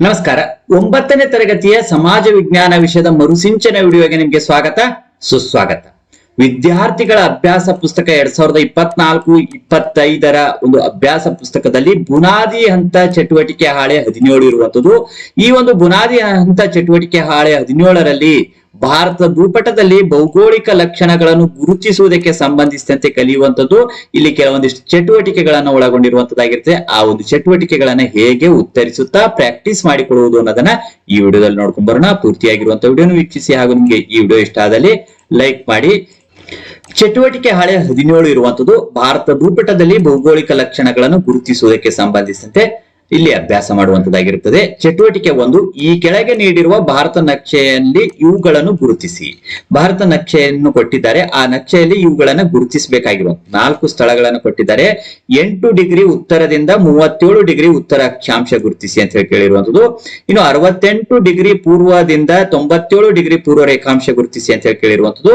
ನಮಸ್ಕಾರ. ಒಂಬತ್ತನೇ ತರಗತಿಯ ಸಮಾಜ ವಿಜ್ಞಾನ ವಿಷಯದ ಮರುಸಿಂಚನ ವಿಡಿಯೋಗೆ ನಿಮಗೆ ಸ್ವಾಗತ, ಸುಸ್ವಾಗತ. ವಿದ್ಯಾರ್ಥಿಗಳ ಅಭ್ಯಾಸ ಪುಸ್ತಕ ಎರಡ್ ಸಾವಿರದ ಇಪ್ಪತ್ನಾಲ್ಕು, ಇಪ್ಪತ್ತೈದರ ಒಂದು ಅಭ್ಯಾಸ ಪುಸ್ತಕದಲ್ಲಿ ಬುನಾದಿ ಹಂತ ಚಟುವಟಿಕೆ ಹಾಳೆ ಹದಿನೇಳು ಇರುವಂತದ್ದು ಈ ಒಂದು ಬುನಾದಿ ಹಂತ ಚಟುವಟಿಕೆ ಹಾಳೆ ಹದಿನೇಳರಲ್ಲಿ ಭಾರತ ಭೂಪಟದಲ್ಲಿ ಭೌಗೋಳಿಕ ಲಕ್ಷಣಗಳನ್ನು ಗುರುತಿಸುವುದಕ್ಕೆ ಸಂಬಂಧಿಸಿದಂತೆ ಕಲಿಯುವಂತದ್ದು ಇಲ್ಲಿ ಕೆಲವೊಂದಿಷ್ಟು ಚಟುವಟಿಕೆಗಳನ್ನು ಒಳಗೊಂಡಿರುವಂತದ್ದಾಗಿರುತ್ತೆ ಆ ಒಂದು ಚಟುವಟಿಕೆಗಳನ್ನ ಹೇಗೆ ಉತ್ತರಿಸುತ್ತಾ ಪ್ರಾಕ್ಟೀಸ್ ಮಾಡಿಕೊಡುವುದು ಅನ್ನೋದನ್ನ ಈ ವಿಡಿಯೋದಲ್ಲಿ ನೋಡ್ಕೊಂಡ್ ಬರೋಣ. ಪೂರ್ತಿಯಾಗಿರುವಂತ ವಿಡಿಯೋನು ವೀಕ್ಷಿಸಿ ಹಾಗೂ ನಿಮ್ಗೆ ಈ ವಿಡಿಯೋ ಇಷ್ಟ ಆದಲ್ಲಿ ಲೈಕ್ ಮಾಡಿ. ಚಟುವಟಿಕೆ ಹಳೆ ಹದಿನೇಳು ಇರುವಂತದ್ದು ಭಾರತ ಭೂಪಟದಲ್ಲಿ ಭೌಗೋಳಿಕ ಲಕ್ಷಣಗಳನ್ನು ಗುರುತಿಸುವುದಕ್ಕೆ ಸಂಬಂಧಿಸಿದಂತೆ ಇಲ್ಲಿ ಅಭ್ಯಾಸ ಮಾಡುವಂತದ್ದಾಗಿರುತ್ತದೆ. ಚಟುವಟಿಕೆ ಒಂದು, ಈ ಕೆಳಗೆ ನೀಡಿರುವ ಭಾರತ ನಕ್ಷೆಯಲ್ಲಿ ಇವುಗಳನ್ನು ಗುರುತಿಸಿ. ಭಾರತ ನಕ್ಷೆಯನ್ನು ಕೊಟ್ಟಿದ್ದಾರೆ, ಆ ನಕ್ಷೆಯಲ್ಲಿ ಇವುಗಳನ್ನು ಗುರುತಿಸಬೇಕಾಗಿರುವ ನಾಲ್ಕು ಸ್ಥಳಗಳನ್ನು ಕೊಟ್ಟಿದ್ದಾರೆ. ಎಂಟು ಡಿಗ್ರಿ ಉತ್ತರದಿಂದ ಮೂವತ್ತೇಳು ಡಿಗ್ರಿ ಉತ್ತರ ಅಕ್ಷಾಂಶ ಗುರುತಿಸಿ ಅಂತ ಹೇಳಿ ಕೇಳಿರುವಂತದ್ದು ಇನ್ನು ಅರವತ್ತೆಂಟು ಡಿಗ್ರಿ ಪೂರ್ವದಿಂದ ತೊಂಬತ್ತೇಳು ಡಿಗ್ರಿ ಪೂರ್ವ ರೇಖಾಂಶ ಗುರುತಿಸಿ ಅಂತ ಹೇಳಿ ಕೇಳಿರುವಂತದ್ದು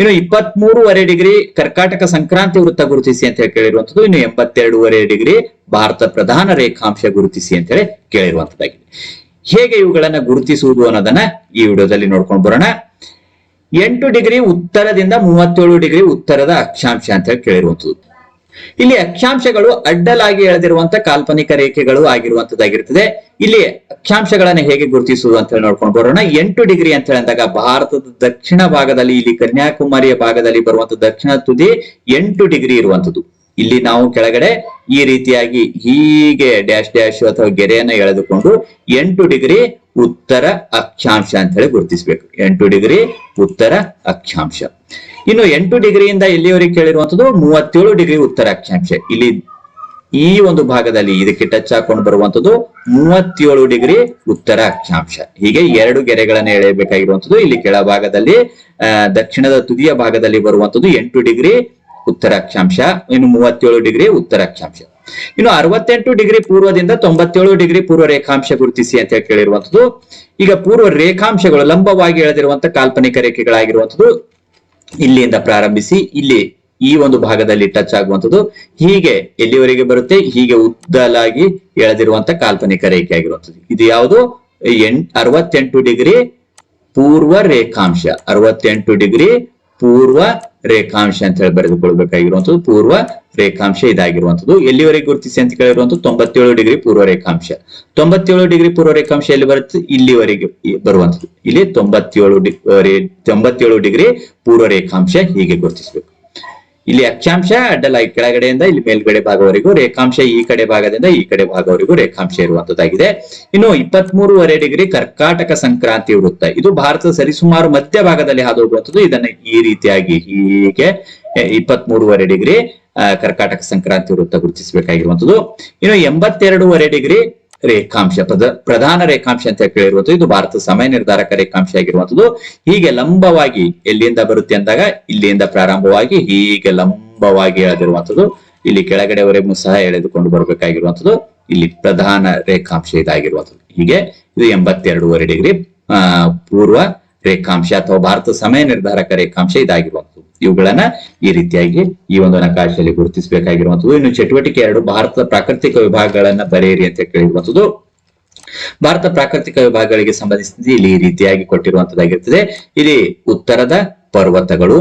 ಇನ್ನು ಇಪ್ಪತ್ಮೂರುವರೆ ಡಿಗ್ರಿ ಕರ್ಕಾಟಕ ಸಂಕ್ರಾಂತಿ ವೃತ್ತ ಗುರುತಿಸಿ ಅಂತ ಹೇಳಿ ಕೇಳಿರುವಂತದ್ದು ಇನ್ನು ಎಂಬತ್ತೆರಡೂವರೆ ಡಿಗ್ರಿ ಭಾರತ ಪ್ರಧಾನ ರೇಖಾಂಶ ಗುರುತಿಸಿ ಅಂತ ಹೇಳಿ ಕೇಳಿರುವಂತದ್ದಾಗಿದೆ. ಹೇಗೆ ಇವುಗಳನ್ನ ಗುರುತಿಸುವುದು ಅನ್ನೋದನ್ನ ಈ ವಿಡಿಯೋದಲ್ಲಿ ನೋಡ್ಕೊಂಡು ಬರೋಣ. ಎಂಟು ಡಿಗ್ರಿ ಉತ್ತರದಿಂದ ಮೂವತ್ತೇಳು ಡಿಗ್ರಿ ಉತ್ತರದ ಅಕ್ಷಾಂಶ ಅಂತ ಹೇಳಿ ಕೇಳಿರುವಂತದ್ದು. ಇಲ್ಲಿ ಅಕ್ಷಾಂಶಗಳು ಅಡ್ಡಲಾಗಿ ಎಳೆದಿರುವಂತ ಕಾಲ್ಪನಿಕ ರೇಖೆಗಳು ಆಗಿರುವಂತದ್ದಾಗಿರ್ತದೆ. ಇಲ್ಲಿ ಅಕ್ಷಾಂಶಗಳನ್ನ ಹೇಗೆ ಗುರುತಿಸುವುದು ಅಂತ ಹೇಳಿ ನೋಡ್ಕೊಂಡು ಬರೋಣ. ಎಂಟು ಡಿಗ್ರಿ ಅಂತ ಹೇಳಿದಾಗ ಭಾರತದ ದಕ್ಷಿಣ ಭಾಗದಲ್ಲಿ, ಇಲ್ಲಿ ಕನ್ಯಾಕುಮಾರಿಯ ಭಾಗದಲ್ಲಿ ಬರುವಂತ ದಕ್ಷಿಣ ತುದಿ ಎಂಟು ಡಿಗ್ರಿ ಇರುವಂತದ್ದು. ಇಲ್ಲಿ ನಾವು ಕೆಳಗಡೆ ಈ ರೀತಿಯಾಗಿ ಹೀಗೆ ಡ್ಯಾಶ್ ಡ್ಯಾಶ್ ಅಥವಾ ಗೆರೆಯನ್ನ ಎಳೆದುಕೊಂಡು ಎಂಟು ಡಿಗ್ರಿ ಉತ್ತರ ಅಕ್ಷಾಂಶ ಅಂತ ಹೇಳಿ ಗುರುತಿಸಬೇಕು. ಎಂಟು ಡಿಗ್ರಿ ಉತ್ತರ ಅಕ್ಷಾಂಶ. ಇನ್ನು ಎಂಟು ಡಿಗ್ರಿಯಿಂದ ಇಲ್ಲಿಯವರೆಗೆ ಕೇಳಿರುವಂತದ್ದು ಮೂವತ್ತೇಳು ಡಿಗ್ರಿ ಉತ್ತರ ಅಕ್ಷಾಂಶ. ಇಲ್ಲಿ ಈ ಒಂದು ಭಾಗದಲ್ಲಿ ಇದಕ್ಕೆ ಟಚ್ ಹಾಕೊಂಡು ಬರುವಂತದ್ದು ಮೂವತ್ತೇಳು ಡಿಗ್ರಿ ಉತ್ತರ ಅಕ್ಷಾಂಶ. ಹೀಗೆ ಎರಡು ಗೆರೆಗಳನ್ನು ಎಳೆಯಬೇಕಾಗಿರುವಂತದ್ದು ಇಲ್ಲಿ ಕೆಳಭಾಗದಲ್ಲಿ ದಕ್ಷಿಣದ ತುದಿಯ ಭಾಗದಲ್ಲಿ ಬರುವಂತದ್ದು ಎಂಟು ಡಿಗ್ರಿ ಉತ್ತರ ಅಕ್ಷಾಂಶ ಇನ್ನು ಮೂವತ್ತೇಳು ಡಿಗ್ರಿ ಉತ್ತರ ಅಕ್ಷಾಂಶ ಇನ್ನು ಅರವತ್ತೆಂಟು ಡಿಗ್ರಿ ಪೂರ್ವದಿಂದ ತೊಂಬತ್ತೇಳು ಡಿಗ್ರಿ ಪೂರ್ವ ರೇಖಾಂಶ ಗುರುತಿಸಿ ಅಂತ ಹೇಳಿ ಕೇಳಿರುವಂತದ್ದು ಈಗ ಪೂರ್ವ ರೇಖಾಂಶಗಳು ಲಂಬವಾಗಿ ಎಳೆದಿರುವಂತ ಕಾಲ್ಪನಿಕ ರೇಖೆಗಳಾಗಿರುವಂತದ್ದು ಇಲ್ಲಿಂದ ಪ್ರಾರಂಭಿಸಿ, ಇಲ್ಲಿ ಈ ಒಂದು ಭಾಗದಲ್ಲಿ ಟಚ್ ಆಗುವಂತದ್ದು ಹೀಗೆ ಎಲ್ಲಿವರೆಗೆ ಬರುತ್ತೆ? ಹೀಗೆ ಉದ್ದಲಾಗಿ ಎಳೆದಿರುವಂತ ಕಾಲ್ಪನಿಕ ರೇಖೆ ಆಗಿರುವಂತದ್ದು ಇದು ಯಾವುದು? ಎಂ ಅರವತ್ತೆಂಟು ಡಿಗ್ರಿ ಪೂರ್ವ ರೇಖಾಂಶ. ಅರವತ್ತೆಂಟು ಡಿಗ್ರಿ ಪೂರ್ವ ರೇಖಾಂಶ ಅಂತ ಹೇಳಿ ಬರೆದುಕೊಳ್ಬೇಕಾಗಿರುವಂತದ್ದು ಪೂರ್ವ ರೇಖಾಂಶ ಇದಾಗಿರುವಂತದ್ದು ಎಲ್ಲಿವರೆಗೆ ಗುರುತಿಸಿ ಅಂತ ಕೇಳಿರುವಂತದ್ದು ತೊಂಬತ್ತೇಳು ಡಿಗ್ರಿ ಪೂರ್ವ ರೇಖಾಂಶ. ತೊಂಬತ್ತೇಳು ಡಿಗ್ರಿ ಪೂರ್ವ ರೇಖಾಂಶ ಎಲ್ಲಿ ಬರುತ್ತೆ? ಇಲ್ಲಿವರೆಗೆ ಬರುವಂತದ್ದು ಇಲ್ಲಿ ತೊಂಬತ್ತೇಳು ಡಿ ತೊಂಬತ್ತೇಳು ಡಿಗ್ರಿ ಪೂರ್ವ ರೇಖಾಂಶ ಹೀಗೆ ಗುರುತಿಸಬೇಕು. ಇಲ್ಲಿ ಅಕ್ಷಾಂಶ ಅಡ್ಡಲಾಗಿ ಕೆಳಗಡೆಯಿಂದ ಇಲ್ಲಿ ಮೇಲ್ಗಡೆ ಭಾಗವರೆಗೂ ರೇಖಾಂಶ ಈ ಕಡೆ ಭಾಗದಿಂದ ಈ ಕಡೆ ಭಾಗವರೆಗೂ ರೇಖಾಂಶ ಇರುವಂತದ್ದಾಗಿದೆ. ಇನ್ನು ಇಪ್ಪತ್ಮೂರುವರೆ ಡಿಗ್ರಿ ಕರ್ಕಾಟಕ ಸಂಕ್ರಾಂತಿ ವೃತ್ತ. ಇದು ಭಾರತದ ಸರಿಸುಮಾರು ಮಧ್ಯ ಭಾಗದಲ್ಲಿ ಹಾದು ಹೋಗುವಂಥದ್ದು ಇದನ್ನ ಈ ರೀತಿಯಾಗಿ ಹೀಗೆ ಇಪ್ಪತ್ಮೂರುವರೆ ಡಿಗ್ರಿ ಆ, ಕರ್ಕಾಟಕ ಸಂಕ್ರಾಂತಿ ವೃತ್ತ ಗುರುತಿಸಬೇಕಾಗಿರುವಂತದ್ದು ಇನ್ನು ಎಂಬತ್ತೆರಡೂವರೆ ಡಿಗ್ರಿ ರೇಖಾಂಶ ಪ್ರಧಾನ ರೇಖಾಂಶ ಅಂತ ಹೇಳಿರುವಂತದ್ದು ಇದು ಭಾರತ ಸಮಯ ನಿರ್ಧಾರಕ ರೇಖಾಂಶ ಆಗಿರುವಂತದ್ದು ಹೀಗೆ ಲಂಬವಾಗಿ ಎಲ್ಲಿಂದ ಬರುತ್ತೆ ಅಂದಾಗ, ಇಲ್ಲಿಂದ ಪ್ರಾರಂಭವಾಗಿ ಹೀಗೆ ಲಂಬವಾಗಿ ಎಳೆದಿರುವಂತದ್ದು ಇಲ್ಲಿ ಕೆಳಗಡೆವರೆಗೂ ಸಹ ಎಳೆದುಕೊಂಡು ಬರಬೇಕಾಗಿರುವಂತದ್ದು ಇಲ್ಲಿ ಪ್ರಧಾನ ರೇಖಾಂಶ ಇದಾಗಿರುವಂತದ್ದು ಹೀಗೆ ಇದು ಎಂಬತ್ತೆರಡೂವರೆ ಡಿಗ್ರಿ ಪೂರ್ವ ರೇಖಾಂಶ ಅಥವಾ ಭಾರತ ಸಮಯ ನಿರ್ಧಾರಕ ರೇಖಾಂಶ ಇದಾಗಿರುವಂತದ್ದು ಇವುಗಳನ್ನ ಈ ರೀತಿಯಾಗಿ ಈ ಒಂದು ನಕಾಶೆಯಲ್ಲಿ ಗುರುತಿಸಬೇಕಾಗಿರುವಂತದ್ದು ಇನ್ನು ಚಟುವಟಿಕೆ ಎರಡು, ಭಾರತದ ಪ್ರಾಕೃತಿಕ ವಿಭಾಗಗಳನ್ನ ಬರೆಯಿರಿ ಅಂತ ಕೇಳಿರುವಂತದ್ದು ಭಾರತ ಪ್ರಾಕೃತಿಕ ವಿಭಾಗಗಳಿಗೆ ಸಂಬಂಧಿಸಿದಂತೆ ಇಲ್ಲಿ ಈ ರೀತಿಯಾಗಿ ಕೊಟ್ಟಿರುವಂತದ್ದಾಗಿರ್ತದೆ ಇಲ್ಲಿ ಉತ್ತರದ ಪರ್ವತಗಳು,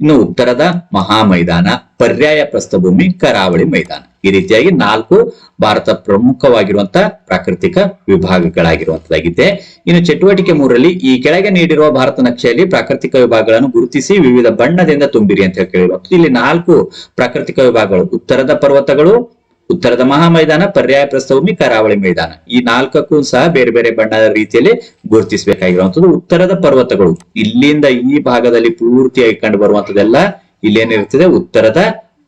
ಇನ್ನು ಉತ್ತರದ ಮಹಾ ಮೈದಾನ ಪರ್ಯಾಯ ಪ್ರಸ್ಥಭೂಮಿ, ಕರಾವಳಿ ಮೈದಾನ. ಈ ರೀತಿಯಾಗಿ ನಾಲ್ಕು ಭಾರತ ಪ್ರಮುಖವಾಗಿರುವಂತಹ ಪ್ರಾಕೃತಿಕ ವಿಭಾಗಗಳಾಗಿರುವಂತದ್ದಾಗಿದೆ. ಇನ್ನು ಚಟುವಟಿಕೆ ಮೂರರಲ್ಲಿ ಈ ಕೆಳಗೆ ನೀಡಿರುವ ಭಾರತ ನಕ್ಷೆಯಲ್ಲಿ ಪ್ರಾಕೃತಿಕ ವಿಭಾಗಗಳನ್ನು ಗುರುತಿಸಿ ವಿವಿಧ ಬಣ್ಣದಿಂದ ತುಂಬಿರಿ ಅಂತ ಹೇಳಿ ಇಲ್ಲಿ ನಾಲ್ಕು ಪ್ರಾಕೃತಿಕ ವಿಭಾಗಗಳು, ಉತ್ತರದ ಪರ್ವತಗಳು, ಉತ್ತರದ ಮಹಾ ಮೈದಾನ ಪರ್ಯಾಯ ಪ್ರಸ್ಥಭೂಮಿ, ಕರಾವಳಿ ಮೈದಾನ. ಈ ನಾಲ್ಕಕ್ಕೂ ಸಹ ಬೇರೆ ಬೇರೆ ಬಣ್ಣದ ರೀತಿಯಲ್ಲಿ ಗುರುತಿಸಬೇಕಾಗಿರುವಂತದ್ದು. ಉತ್ತರದ ಪರ್ವತಗಳು, ಇಲ್ಲಿಂದ ಈ ಭಾಗದಲ್ಲಿ ಪೂರ್ತಿಯಾಗಿ ಕಂಡು ಬರುವಂತದ್ದೆಲ್ಲ ಇಲ್ಲೇನಿರ್ತದೆ ಉತ್ತರದ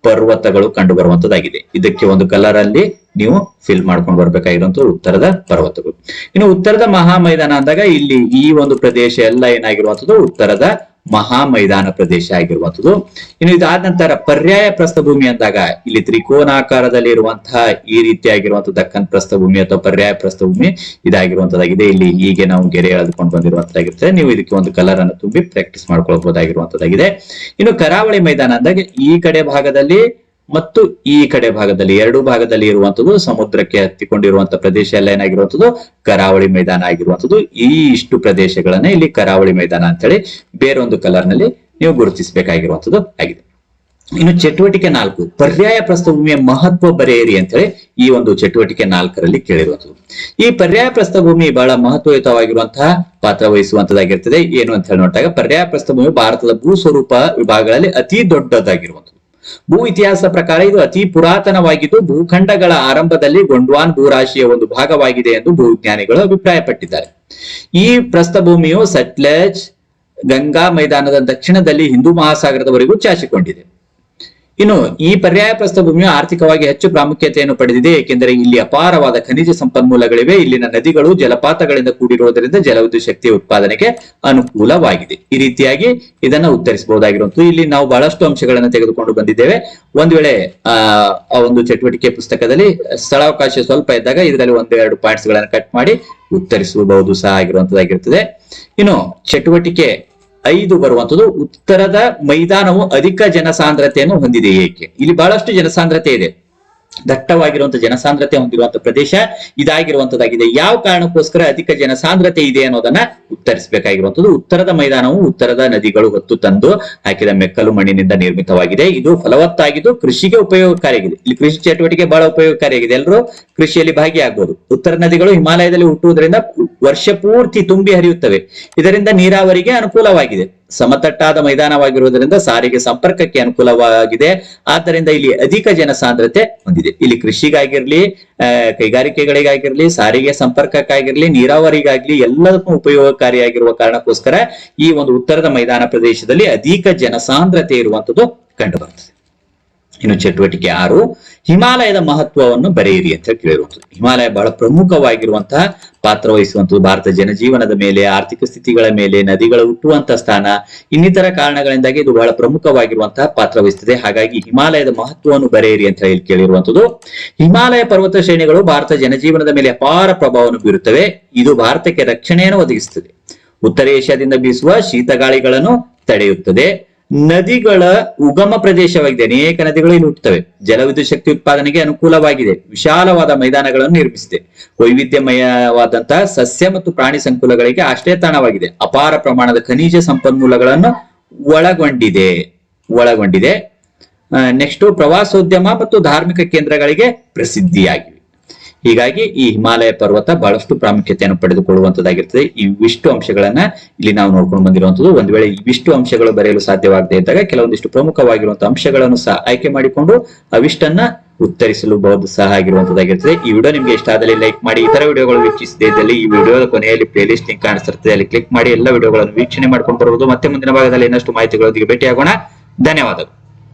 ಪರ್ವತಗಳು ಕಂಡು ಬರುವಂತದ್ದಾಗಿದೆ ಇದಕ್ಕೆ ಒಂದು ಕಲರ್ ಅಲ್ಲಿ ನೀವು ಫಿಲ್ ಮಾಡ್ಕೊಂಡು ಬರ್ಬೇಕಾಗಿರುವಂತಹ ಉತ್ತರದ ಪರ್ವತಗಳು. ಇನ್ನು ಉತ್ತರದ ಮಹಾ ಮೈದಾನ ಅಂದಾಗ ಇಲ್ಲಿ ಈ ಒಂದು ಪ್ರದೇಶ ಎಲ್ಲ ಏನಾಗಿರುವಂತದ್ದು ಉತ್ತರದ ಮಹಾ ಮೈದಾನ ಪ್ರದೇಶ ಆಗಿರುವಂತದ್ದು ಇನ್ನು ಇದಾದ ನಂತರ ಪರ್ಯಾಯ ಪ್ರಸ್ಥಭೂಮಿ ಅಂದಾಗ ಇಲ್ಲಿ ತ್ರಿಕೋನಾಕಾರದಲ್ಲಿ ಇರುವಂತಹ ಈ ರೀತಿಯಾಗಿರುವಂತಹ ದಕ್ಕನ್ ಪ್ರಸ್ಥಭೂಮಿ ಅಥವಾ ಪರ್ಯಾಯ ಪ್ರಸ್ಥಭೂಮಿ ಇದಾಗಿರುವಂತದ್ದಾಗಿದೆ ಇಲ್ಲಿ ಹೀಗೆ ನಾವು ಗೆರೆ ಎಳೆದುಕೊಂಡು ಬಂದಿರುವಂತದ್ದಾಗಿರ್ತದೆ ನೀವು ಇದಕ್ಕೆ ಒಂದು ಕಲರ್ ಅನ್ನು ತುಂಬಿ ಪ್ರಾಕ್ಟೀಸ್ ಮಾಡ್ಕೊಳ್ಬಹುದಾಗಿರುವಂತದ್ದಾಗಿದೆ ಇನ್ನು ಕರಾವಳಿ ಮೈದಾನ ಅಂದಾಗ ಈ ಕಡೆ ಭಾಗದಲ್ಲಿ ಮತ್ತು ಈ ಕಡೆ ಭಾಗದಲ್ಲಿ, ಎರಡು ಭಾಗದಲ್ಲಿ ಇರುವಂತದ್ದು ಸಮುದ್ರಕ್ಕೆ ಹತ್ತಿಕೊಂಡಿರುವಂತಹ ಪ್ರದೇಶ ಎಲ್ಲ ಏನಾಗಿರುವಂತದ್ದು ಕರಾವಳಿ ಮೈದಾನ ಆಗಿರುವಂತದ್ದು ಈ ಇಷ್ಟು ಪ್ರದೇಶಗಳನ್ನ ಇಲ್ಲಿ ಕರಾವಳಿ ಮೈದಾನ ಅಂತೇಳಿ ಬೇರೊಂದು ಕಲರ್ನಲ್ಲಿ ನೀವು ಗುರುತಿಸಬೇಕಾಗಿರುವಂತದ್ದು ಆಗಿದೆ. ಇನ್ನು ಚಟುವಟಿಕೆ ನಾಲ್ಕು, ಪರ್ಯಾಯ ಪ್ರಸ್ಥಭೂಮಿಯ ಮಹತ್ವ ಬರೆಯಿರಿ ಅಂತೇಳಿ ಈ ಒಂದು ಚಟುವಟಿಕೆ ನಾಲ್ಕರಲ್ಲಿ ಕೇಳಿರುವಂತದ್ದು ಈ ಪರ್ಯಾಯ ಪ್ರಸ್ಥಭೂಮಿ ಬಹಳ ಮಹತ್ವಯುತವಾಗಿರುವಂತಹ ಪಾತ್ರ ವಹಿಸುವಂತದ್ದಾಗಿರ್ತದೆ ಏನು ಅಂತ ಹೇಳಿ ನೋಡಿದಾಗ, ಪರ್ಯಾಯ ಪ್ರಸ್ಥಭೂಮಿ ಭಾರತದ ಭೂ ಸ್ವರೂಪ ವಿಭಾಗಗಳಲ್ಲಿ ಅತಿ ದೊಡ್ಡದಾಗಿರುವಂತದ್ದು ಭೂ ಇತಿಹಾಸ ಪ್ರಕಾರ ಇದು ಅತಿ ಪುರಾತನವಾಗಿದ್ದು ಭೂಖಂಡಗಳ ಆರಂಭದಲ್ಲಿ ಗೊಂಡ್ವಾನ್ ಭೂರಾಶಿಯ ಒಂದು ಭಾಗವಾಗಿದೆ ಎಂದು ಭೂವಿಜ್ಞಾನಿಗಳು ಅಭಿಪ್ರಾಯಪಟ್ಟಿದ್ದಾರೆ. ಈ ಪ್ರಸ್ಥಭೂಮಿಯು ಸಟ್ಲೆಜ್ ಗಂಗಾ ಮೈದಾನದ ದಕ್ಷಿಣದಲ್ಲಿ ಹಿಂದೂ ಮಹಾಸಾಗರದವರೆಗೂ ಚಾಚಿಕೊಂಡಿದೆ. ಇನ್ನು ಈ ಪರ್ಯಾಯ ಪ್ರಸ್ಥಭೂಮಿಯು ಆರ್ಥಿಕವಾಗಿ ಹೆಚ್ಚು ಪ್ರಾಮುಖ್ಯತೆಯನ್ನು ಪಡೆದಿದೆ, ಏಕೆಂದರೆ ಇಲ್ಲಿ ಅಪಾರವಾದ ಖನಿಜ ಸಂಪನ್ಮೂಲಗಳಿವೆ. ಇಲ್ಲಿನ ನದಿಗಳು, ಜಲಪಾತಗಳಿಂದ ಕೂಡಿರುವುದರಿಂದ ಜಲವಿದ್ಯುತ್ ಶಕ್ತಿಯ ಉತ್ಪಾದನೆಗೆ ಅನುಕೂಲವಾಗಿದೆ. ಈ ರೀತಿಯಾಗಿ ಇದನ್ನ ಉತ್ತರಿಸಬಹುದಾಗಿರುವಂತದ್ದು ಇಲ್ಲಿ ನಾವು ಬಹಳಷ್ಟು ಅಂಶಗಳನ್ನು ತೆಗೆದುಕೊಂಡು ಬಂದಿದ್ದೇವೆ. ಒಂದ್ ವೇಳೆ, ಆ ಒಂದು ಚಟುವಟಿಕೆ ಪುಸ್ತಕದಲ್ಲಿ ಸ್ಥಳಾವಕಾಶ ಸ್ವಲ್ಪ ಇದ್ದಾಗ ಇದರಲ್ಲಿ ಒಂದು ಎರಡು ಪಾಯಿಂಟ್ಸ್ ಗಳನ್ನ ಕಟ್ ಮಾಡಿ ಉತ್ತರಿಸಬಹುದು ಸಹ ಆಗಿರುವಂತದ್ದಾಗಿರುತ್ತದೆ ಇನ್ನು ಚಟುವಟಿಕೆ ಐದು ಬರುವಂತದ್ದು ಉತ್ತರದ ಮೈದಾನವು ಅಧಿಕ ಜನಸಾಂದ್ರತೆಯನ್ನು ಹೊಂದಿದೆ ಏಕೆ? ಇಲ್ಲಿ ಬಹಳಷ್ಟು ಜನಸಾಂದ್ರತೆ ಇದೆ. ದಟ್ಟವಾಗಿರುವಂತ ಜನಸಾಂದ್ರತೆ ಹೊಂದಿರುವಂತ ಪ್ರದೇಶ ಇದಾಗಿರುವಂತದ್ದಾಗಿದೆ ಯಾವ ಕಾರಣಕ್ಕೋಸ್ಕರ ಅಧಿಕ ಜನಸಾಂದ್ರತೆ ಇದೆ ಅನ್ನೋದನ್ನ ಉತ್ತರಿಸಬೇಕಾಗಿರುವಂತದ್ದು ಉತ್ತರದ ಮೈದಾನವು ಉತ್ತರದ ನದಿಗಳು ಹೊತ್ತು ತಂದು ಹಾಕಿದ ಮೆಕ್ಕಲು ಮಣ್ಣಿನಿಂದ ನಿರ್ಮಿತವಾಗಿದೆ. ಇದು ಫಲವತ್ತಾಗಿದ್ದು ಕೃಷಿಗೆ ಉಪಯೋಗಕಾರಿಯಾಗಿದೆ. ಇಲ್ಲಿ ಕೃಷಿ ಚಟುವಟಿಕೆ ಬಹಳ ಉಪಯೋಗಕಾರಿಯಾಗಿದೆ. ಎಲ್ಲರೂ ಕೃಷಿಯಲ್ಲಿ ಭಾಗಿಯಾಗಬಹುದು ಉತ್ತರ ನದಿಗಳು ಹಿಮಾಲಯದಲ್ಲಿ ಹುಟ್ಟುವುದರಿಂದ ವರ್ಷ ಪೂರ್ತಿ ತುಂಬಿ ಹರಿಯುತ್ತವೆ. ಇದರಿಂದ ನೀರಾವರಿಗೆ ಅನುಕೂಲವಾಗಿದೆ. ಸಮತಟ್ಟಾದ ಮೈದಾನವಾಗಿರುವುದರಿಂದ ಸಾರಿಗೆ ಸಂಪರ್ಕಕ್ಕೆ ಅನುಕೂಲವಾಗಿದೆ. ಆದ್ದರಿಂದ ಇಲ್ಲಿ ಅಧಿಕ ಜನಸಾಂದ್ರತೆ ಹೊಂದಿದೆ. ಇಲ್ಲಿ ಕೃಷಿಗಾಗಿರ್ಲಿ ಕೈಗಾರಿಕೆಗಳಿಗಾಗಿರ್ಲಿ, ಸಾರಿಗೆ ಸಂಪರ್ಕಕ್ಕಾಗಿರ್ಲಿ, ನೀರಾವರಿಗಾಗ್ಲಿ ಎಲ್ಲದಕ್ಕೂ ಉಪಯೋಗಕಾರಿಯಾಗಿರುವ ಕಾರಣಕ್ಕೋಸ್ಕರ ಈ ಒಂದು ಉತ್ತರದ ಮೈದಾನ ಪ್ರದೇಶದಲ್ಲಿ ಅಧಿಕ ಜನಸಾಂದ್ರತೆ ಇರುವಂತದ್ದು ಕಂಡು ಬರ್ತದೆ ಇನ್ನು ಚಟುವಟಿಕೆ ಆರು, ಹಿಮಾಲಯದ ಮಹತ್ವವನ್ನು ಬರೆಯಿರಿ ಅಂತ ಹೇಳಿ ಕೇಳಿರುವಂಥದ್ದು. ಹಿಮಾಲಯ ಬಹಳ ಪ್ರಮುಖವಾಗಿರುವಂತಹ ಪಾತ್ರ ವಹಿಸುವಂಥದ್ದು ಭಾರತ ಜನಜೀವನದ ಮೇಲೆ, ಆರ್ಥಿಕ ಸ್ಥಿತಿಗಳ ಮೇಲೆ, ನದಿಗಳ ಹುಟ್ಟುವಂತಹ ಸ್ಥಾನ, ಇನ್ನಿತರ ಕಾರಣಗಳಿಂದಾಗಿ ಇದು ಬಹಳ ಪ್ರಮುಖವಾಗಿರುವಂತಹ ಪಾತ್ರ ವಹಿಸುತ್ತದೆ ಹಾಗಾಗಿ ಹಿಮಾಲಯದ ಮಹತ್ವವನ್ನು ಬರೆಯಿರಿ ಅಂತ ಹೇಳಿ ಕೇಳಿರುವಂತದ್ದು. ಹಿಮಾಲಯ ಪರ್ವತ ಶ್ರೇಣಿಗಳು ಭಾರತ ಜನಜೀವನದ ಮೇಲೆ ಅಪಾರ ಪ್ರಭಾವವನ್ನು ಬೀರುತ್ತವೆ. ಇದು ಭಾರತಕ್ಕೆ ರಕ್ಷಣೆಯನ್ನು ಒದಗಿಸುತ್ತದೆ. ಉತ್ತರ ಏಷ್ಯಾದಿಂದ ಬೀಸುವ ಶೀತಗಾಳಿಗಳನ್ನು ತಡೆಯುತ್ತದೆ. ನದಿಗಳ ಉಗಮ ಪ್ರದೇಶವಾಗಿದೆ. ಅನೇಕ ನದಿಗಳು ಇಲ್ಲಿ ಹುಟ್ಟುತ್ತವೆ. ಜಲವಿದ್ಯುತ್ ಶಕ್ತಿ ಉತ್ಪಾದನೆಗೆ ಅನುಕೂಲವಾಗಿದೆ. ವಿಶಾಲವಾದ ಮೈದಾನಗಳನ್ನು ನಿರ್ಮಿಸಿದೆ. ವೈವಿಧ್ಯಮಯವಾದಂತಹ ಸಸ್ಯ ಮತ್ತು ಪ್ರಾಣಿ ಸಂಕುಲಗಳಿಗೆ ಆಶ್ರಯ ತಾಣವಾಗಿದೆ ಅಪಾರ ಪ್ರಮಾಣದ ಖನಿಜ ಸಂಪನ್ಮೂಲಗಳನ್ನು ಒಳಗೊಂಡಿದೆ. ಒಳಗೊಂಡಿದೆ. ನೆಕ್ಸ್ಟ್ ಪ್ರವಾಸೋದ್ಯಮ ಮತ್ತು ಧಾರ್ಮಿಕ ಕೇಂದ್ರಗಳಿಗೆ ಪ್ರಸಿದ್ಧಿಯಾಗಿವೆ. ಹೀಗಾಗಿ ಈ ಹಿಮಾಲಯ ಪರ್ವತ ಬಹಳಷ್ಟು ಪ್ರಾಮುಖ್ಯತೆಯನ್ನು ಪಡೆದುಕೊಳ್ಳುವಂತದ್ದಾಗಿರ್ತದೆ. ಇವಿಷ್ಟು ಅಂಶಗಳನ್ನ ಇಲ್ಲಿ ನಾವು ನೋಡ್ಕೊಂಡು ಬಂದಿರುವಂತದ್ದು. ಒಂದ್ ವೇಳೆ ಇವಿಷ್ಟು ಅಂಶಗಳು ಬರೆಯಲು ಸಾಧ್ಯವಾಗದೆ ಇದ್ದಾಗ ಕೆಲವೊಂದಿಷ್ಟು ಪ್ರಮುಖವಾಗಿರುವಂತಹ ಅಂಶಗಳನ್ನು ಸಹ ಆಯ್ಕೆ ಮಾಡಿಕೊಂಡು ಅವಿಷ್ಟನ್ನ ಉತ್ತರಿಸಲು ಬಹುದು ಸಹ ಆಗಿರುವಂತದ್ದಾಗಿರ್ತದೆ. ಈ ವಿಡಿಯೋ ನಿಮ್ಗೆ ಇಷ್ಟ ಆದಲ್ಲಿ ಲೈಕ್ ಮಾಡಿ, ಇತರ ವಿಡಿಯೋಗಳು ವೀಕ್ಷಿಸದೇ ಇದ್ದಲ್ಲಿ ಈ ವಿಡಿಯೋದ ಕೊನೆಯಲ್ಲಿ ಪ್ಲೇ ಲಿಸ್ಟ್ ಲಿಂಕ್ ಇದೆ ಅಲ್ಲಿ ಕ್ಲಿಕ್ ಮಾಡಿ ಎಲ್ಲ ವಿಡಿಯೋಗಳನ್ನು ವೀಕ್ಷಣೆ ಮಾಡ್ಕೊಂಡು ಬರುವುದು. ಮತ್ತೆ ಮುಂದಿನ ಭಾಗದಲ್ಲಿ ಇನ್ನಷ್ಟು ಮಾಹಿತಿಗಳೊಂದಿಗೆ ಭೇಟಿಯಾಗೋಣ. ಧನ್ಯವಾದಗಳು.